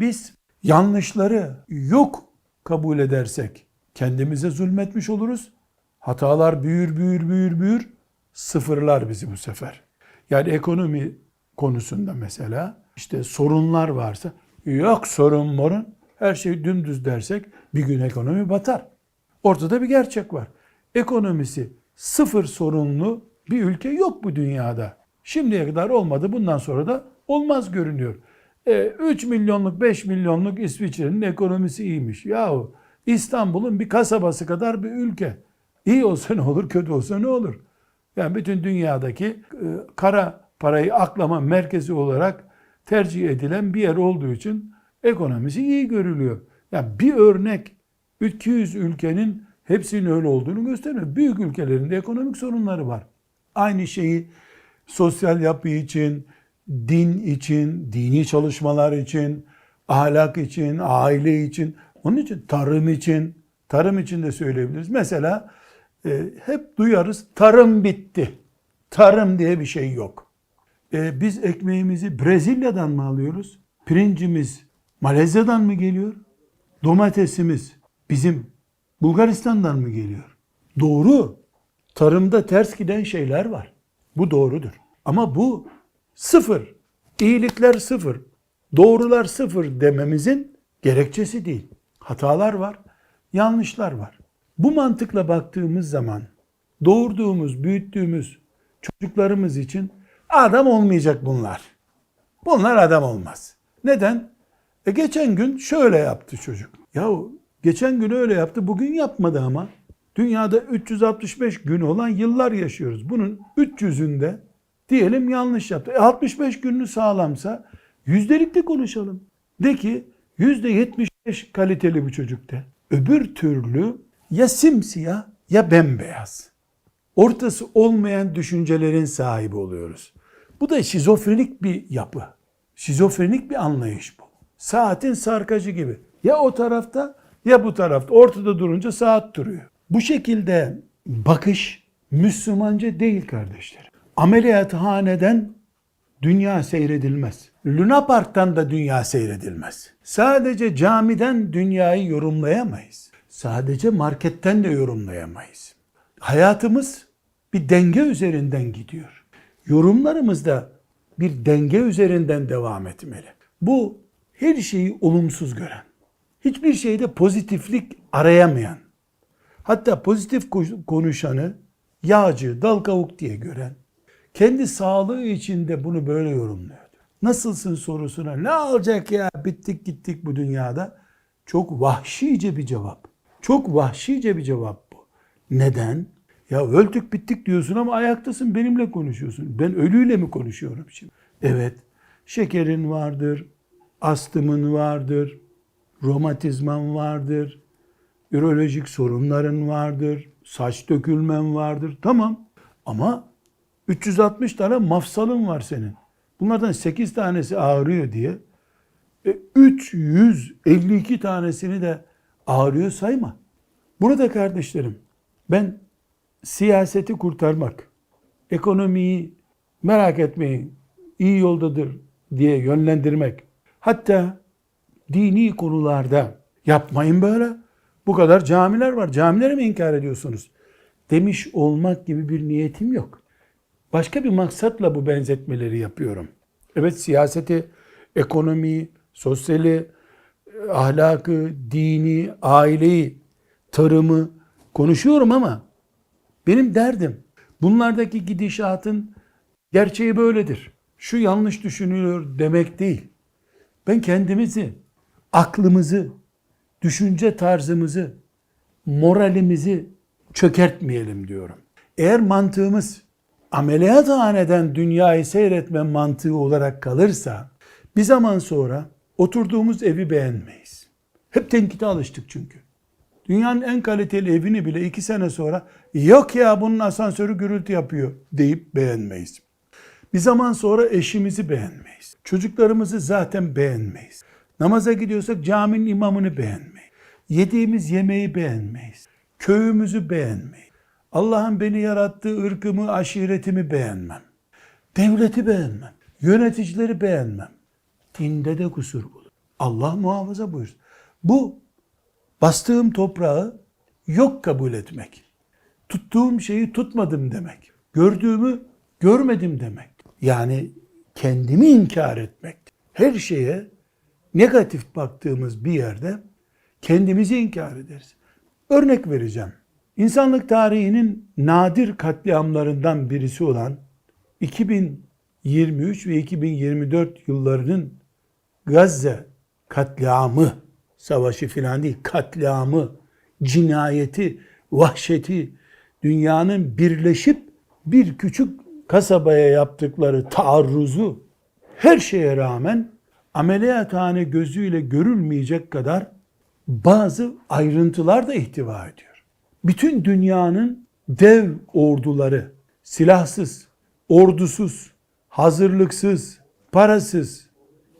Biz yanlışları yok kabul edersek kendimize zulmetmiş oluruz. Hatalar büyür büyür büyür büyür sıfırlar bizi bu sefer. Yani ekonomi konusunda mesela işte sorunlar varsa yok sorun morun her şey dümdüz dersek bir gün ekonomi batar. Ortada bir gerçek var. Ekonomisi sıfır sorunlu bir ülke yok bu dünyada. Şimdiye kadar olmadı bundan sonra da olmaz görünüyor. E, 3 milyonluk 5 milyonluk İsviçre'nin ekonomisi iyiymiş. Yahu İstanbul'un bir kasabası kadar bir ülke. İyi olsa ne olur kötü olsa ne olur. Yani bütün dünyadaki e, kara parayı aklama merkezi olarak tercih edilen bir yer olduğu için ekonomisi iyi görülüyor. Yani bir örnek 200 ülkenin hepsinin öyle olduğunu göstermiyor. Büyük ülkelerin de ekonomik sorunları var. Aynı şeyi sosyal yapı için, din için, dini çalışmalar için, ahlak için, aile için, onun için tarım için, tarım için de söyleyebiliriz. Mesela e, hep duyarız tarım bitti. Tarım diye bir şey yok. E, biz ekmeğimizi Brezilya'dan mı alıyoruz? Pirincimiz Malezya'dan mı geliyor? Domatesimiz bizim Bulgaristan'dan mı geliyor? Doğru. Tarımda ters giden şeyler var. Bu doğrudur. Ama bu sıfır. İyilikler sıfır. Doğrular sıfır dememizin gerekçesi değil. Hatalar var, yanlışlar var. Bu mantıkla baktığımız zaman doğurduğumuz, büyüttüğümüz çocuklarımız için adam olmayacak bunlar. Bunlar adam olmaz. Neden? E geçen gün şöyle yaptı çocuk. Yahu geçen gün öyle yaptı, bugün yapmadı ama. Dünyada 365 gün olan yıllar yaşıyoruz. Bunun 300'ünde diyelim yanlış yaptı. E 65 gününü sağlamsa yüzdelikli konuşalım. De ki yüzde 75 kaliteli bu çocuk de. Öbür türlü ya simsiyah ya bembeyaz. Ortası olmayan düşüncelerin sahibi oluyoruz. Bu da şizofrenik bir yapı. Şizofrenik bir anlayış bu. Saatin sarkacı gibi. Ya o tarafta ya bu tarafta. Ortada durunca saat duruyor. Bu şekilde bakış Müslümanca değil kardeşlerim. Ameliyathaneden dünya seyredilmez. Luna Park'tan da dünya seyredilmez. Sadece camiden dünyayı yorumlayamayız. Sadece marketten de yorumlayamayız. Hayatımız bir denge üzerinden gidiyor. Yorumlarımız da bir denge üzerinden devam etmeli. Bu her şeyi olumsuz gören, hiçbir şeyde pozitiflik arayamayan, hatta pozitif konuşanı yağcı, dal kavuk diye gören, kendi sağlığı içinde bunu böyle yorumluyor. Nasılsın sorusuna ne olacak ya bittik gittik bu dünyada. Çok vahşice bir cevap. Çok vahşice bir cevap bu. Neden? Ya öldük bittik diyorsun ama ayaktasın benimle konuşuyorsun. Ben ölüyle mi konuşuyorum şimdi? Evet. Şekerin vardır, astımın vardır, romatizman vardır, ürolojik sorunların vardır, saç dökülmen vardır. Tamam. Ama 360 tane mafsalın var senin. Bunlardan 8 tanesi ağrıyor diye e, 352 tanesini de ağrıyor sayma. Burada kardeşlerim ben siyaseti kurtarmak, ekonomiyi merak etmeyin iyi yoldadır diye yönlendirmek, hatta dini konularda yapmayın böyle. Bu kadar camiler var. Camileri mi inkar ediyorsunuz? Demiş olmak gibi bir niyetim yok. Başka bir maksatla bu benzetmeleri yapıyorum. Evet siyaseti, ekonomiyi, sosyali, ahlakı, dini, aileyi, tarımı konuşuyorum ama benim derdim bunlardaki gidişatın gerçeği böyledir. Şu yanlış düşünülüyor demek değil. Ben kendimizi, aklımızı, düşünce tarzımızı, moralimizi çökertmeyelim diyorum. Eğer mantığımız ameliyathaneden dünyayı seyretme mantığı olarak kalırsa bir zaman sonra oturduğumuz evi beğenmeyiz. Hep tenkite alıştık çünkü. Dünyanın en kaliteli evini bile iki sene sonra yok ya bunun asansörü gürültü yapıyor deyip beğenmeyiz. Bir zaman sonra eşimizi beğenmeyiz. Çocuklarımızı zaten beğenmeyiz. Namaza gidiyorsak caminin imamını beğenmeyiz. Yediğimiz yemeği beğenmeyiz. Köyümüzü beğenmeyiz. Allah'ın beni yarattığı ırkımı, aşiretimi beğenmem. Devleti beğenmem. Yöneticileri beğenmem. Dinde de kusur bulur. Allah muhafaza buyursun. Bu bastığım toprağı yok kabul etmek. Tuttuğum şeyi tutmadım demek. Gördüğümü görmedim demek. Yani kendimi inkar etmek. Her şeye negatif baktığımız bir yerde kendimizi inkar ederiz. Örnek vereceğim. İnsanlık tarihinin nadir katliamlarından birisi olan 2023 ve 2024 yıllarının Gazze katliamı, savaşı filan değil, katliamı, cinayeti, vahşeti, dünyanın birleşip bir küçük kasabaya yaptıkları taarruzu, her şeye rağmen ameliyathane gözüyle görülmeyecek kadar bazı ayrıntılar da ihtiva ediyor. Bütün dünyanın dev orduları, silahsız, ordusuz, hazırlıksız, parasız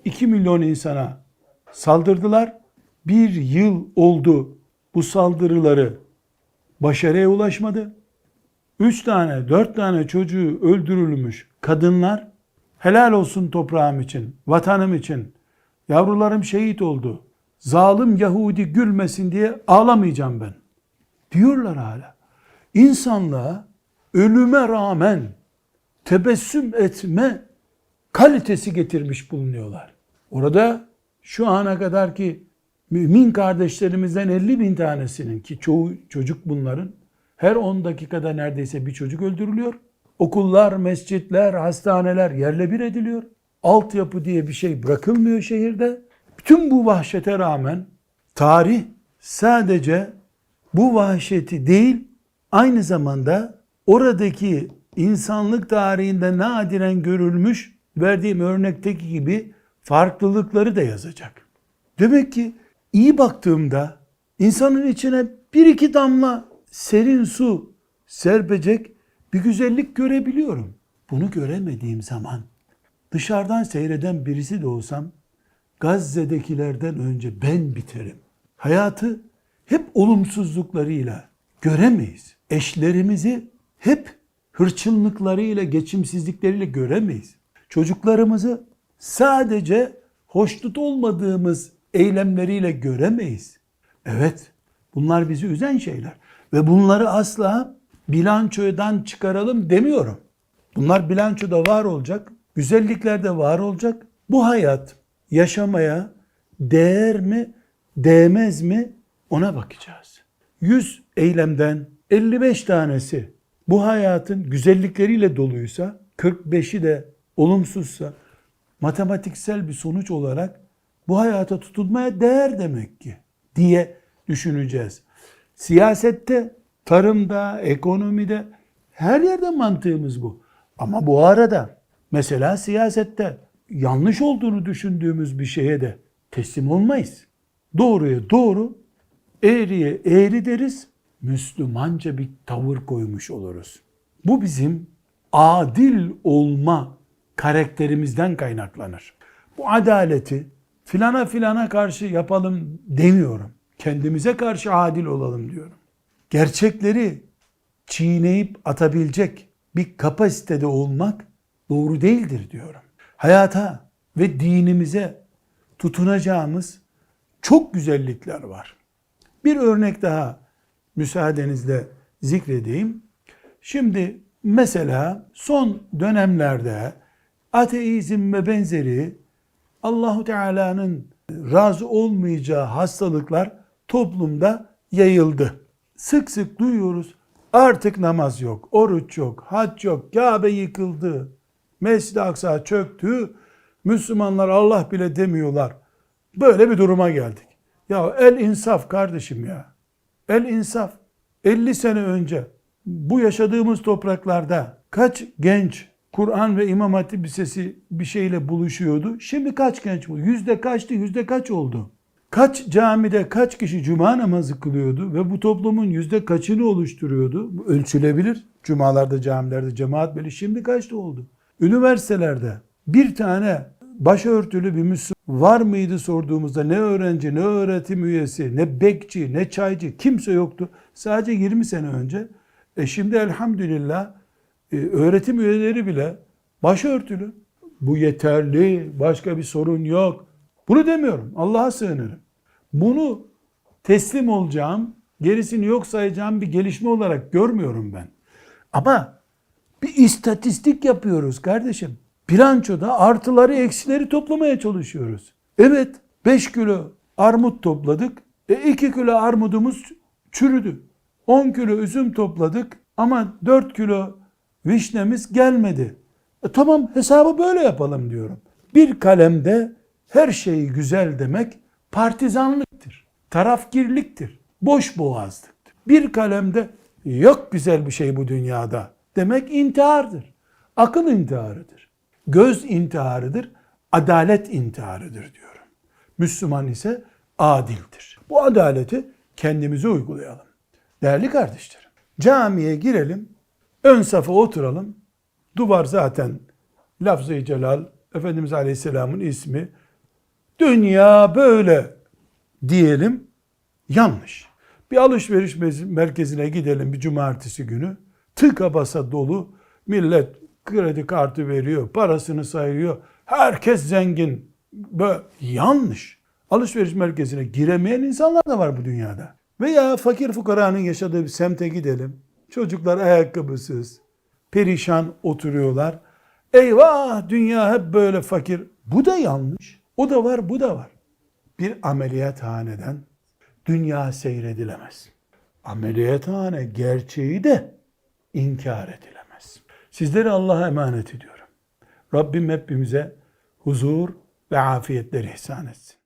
2 milyon insana saldırdılar. Bir yıl oldu bu saldırıları başarıya ulaşmadı. Üç tane, dört tane çocuğu öldürülmüş kadınlar helal olsun toprağım için, vatanım için, yavrularım şehit oldu. Zalim Yahudi gülmesin diye ağlamayacağım ben. Diyorlar hala. İnsanlığa ölüme rağmen tebessüm etme kalitesi getirmiş bulunuyorlar. Orada şu ana kadar ki mümin kardeşlerimizden 50 bin tanesinin ki çoğu çocuk bunların her 10 dakikada neredeyse bir çocuk öldürülüyor. Okullar, mescitler, hastaneler yerle bir ediliyor. Altyapı diye bir şey bırakılmıyor şehirde. Bütün bu vahşete rağmen tarih sadece bu vahşeti değil aynı zamanda oradaki insanlık tarihinde nadiren görülmüş verdiğim örnekteki gibi farklılıkları da yazacak. Demek ki iyi baktığımda insanın içine bir iki damla serin su serpecek bir güzellik görebiliyorum. Bunu göremediğim zaman dışarıdan seyreden birisi de olsam Gazze'dekilerden önce ben biterim. Hayatı hep olumsuzluklarıyla göremeyiz. Eşlerimizi hep hırçınlıklarıyla, geçimsizlikleriyle göremeyiz. Çocuklarımızı sadece hoşnut olmadığımız eylemleriyle göremeyiz. Evet, bunlar bizi üzen şeyler. Ve bunları asla bilançodan çıkaralım demiyorum. Bunlar bilançoda var olacak, güzellikler de var olacak. Bu hayat yaşamaya değer mi, değmez mi ona bakacağız. 100 eylemden 55 tanesi bu hayatın güzellikleriyle doluysa, 45'i de olumsuzsa, matematiksel bir sonuç olarak bu hayata tutulmaya değer demek ki diye düşüneceğiz. Siyasette, tarımda, ekonomide her yerde mantığımız bu. Ama bu arada mesela siyasette yanlış olduğunu düşündüğümüz bir şeye de teslim olmayız. Doğruya doğru, eğriye eğri deriz. Müslümanca bir tavır koymuş oluruz. Bu bizim adil olma karakterimizden kaynaklanır. Bu adaleti filana filana karşı yapalım demiyorum. Kendimize karşı adil olalım diyorum. Gerçekleri çiğneyip atabilecek bir kapasitede olmak doğru değildir diyorum. Hayata ve dinimize tutunacağımız çok güzellikler var. Bir örnek daha müsaadenizle zikredeyim. Şimdi mesela son dönemlerde ateizm ve benzeri Allahu Teala'nın razı olmayacağı hastalıklar toplumda yayıldı. Sık sık duyuyoruz. Artık namaz yok, oruç yok, hac yok, Kabe yıkıldı, Mescid-i Aksa çöktü, Müslümanlar Allah bile demiyorlar. Böyle bir duruma geldik. Ya el insaf kardeşim ya. El insaf. 50 sene önce bu yaşadığımız topraklarda kaç genç Kur'an ve İmam Hatip Lisesi bir şeyle buluşuyordu. Şimdi kaç genç bu? Yüzde kaçtı? Yüzde kaç oldu? Kaç camide kaç kişi cuma namazı kılıyordu ve bu toplumun yüzde kaçını oluşturuyordu? Bu ölçülebilir. Cumalarda, camilerde cemaat böyle şimdi kaçta oldu? Üniversitelerde bir tane başörtülü bir Müslüman var mıydı sorduğumuzda ne öğrenci, ne öğretim üyesi, ne bekçi, ne çaycı kimse yoktu. Sadece 20 sene önce. E şimdi elhamdülillah e, öğretim üyeleri bile başörtülü. Bu yeterli, başka bir sorun yok. Bunu demiyorum. Allah'a sığınırım. Bunu teslim olacağım, gerisini yok sayacağım bir gelişme olarak görmüyorum ben. Ama bir istatistik yapıyoruz kardeşim. Bilançoda artıları eksileri toplamaya çalışıyoruz. Evet 5 kilo armut topladık. E 2 kilo armudumuz çürüdü. 10 kilo üzüm topladık ama 4 kilo vişnemiz gelmedi. E tamam hesabı böyle yapalım diyorum. Bir kalemde her şey güzel demek partizanlıktır. Tarafgirliktir. Boş boğazlıktır. Bir kalemde yok güzel bir şey bu dünyada demek intihardır. Akıl intiharıdır. Göz intiharıdır. Adalet intiharıdır diyorum. Müslüman ise adildir. Bu adaleti kendimize uygulayalım. Değerli kardeşlerim, camiye girelim, ön safa oturalım. Duvar zaten lafz-ı celal, Efendimiz Aleyhisselam'ın ismi. Dünya böyle diyelim, yanlış. Bir alışveriş merkezine gidelim bir cumartesi günü. Tıka basa dolu. Millet kredi kartı veriyor, parasını sayıyor. Herkes zengin. Böyle yanlış. Alışveriş merkezine giremeyen insanlar da var bu dünyada. Veya fakir fukaranın yaşadığı bir semte gidelim. Çocuklar ayakkabısız, perişan oturuyorlar. Eyvah dünya hep böyle fakir. Bu da yanlış. O da var, bu da var. Bir ameliyathaneden dünya seyredilemez. Ameliyathane gerçeği de inkar edilemez. Sizleri Allah'a emanet ediyorum. Rabbim hepimize huzur ve afiyetler ihsan etsin.